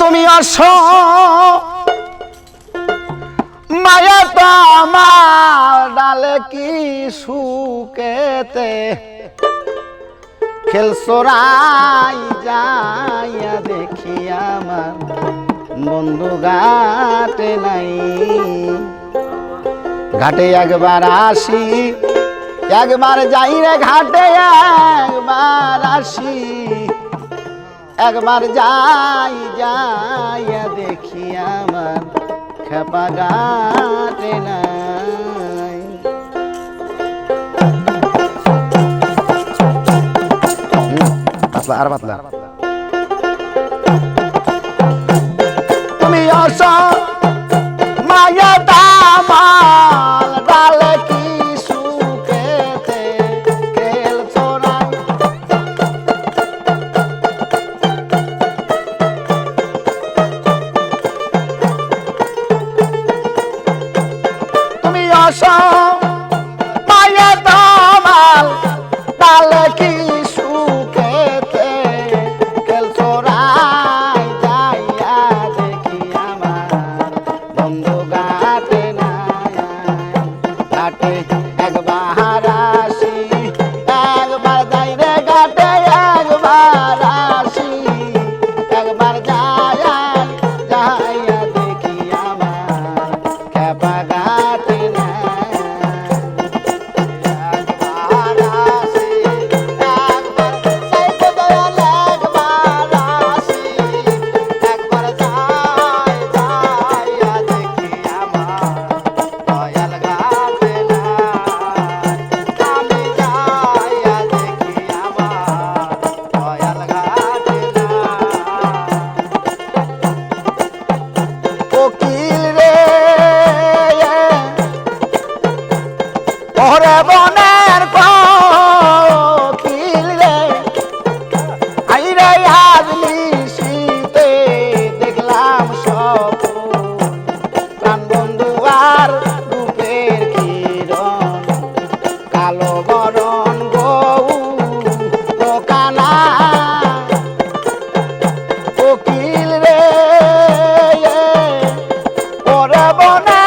তুমি আস। মায়া তো আমার ডালে কি সুকেতে খেলসোরাই যাইয়া দেখি আমার বন্ধু ঘাটে নাই। ঘাটে একবার আসি, একবার যাই রে ঘাটে, একবার আসি। একবার যাই যাইয়া দেখি আমার খেপা গাটে নাই। আর পাতলা তুমি অস মায়া দামা। বাগান প্রাণ বন্ধু আর রূপের কিরণ কালো বরণ বউ ও কানা উকিল রে পরবনা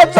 যত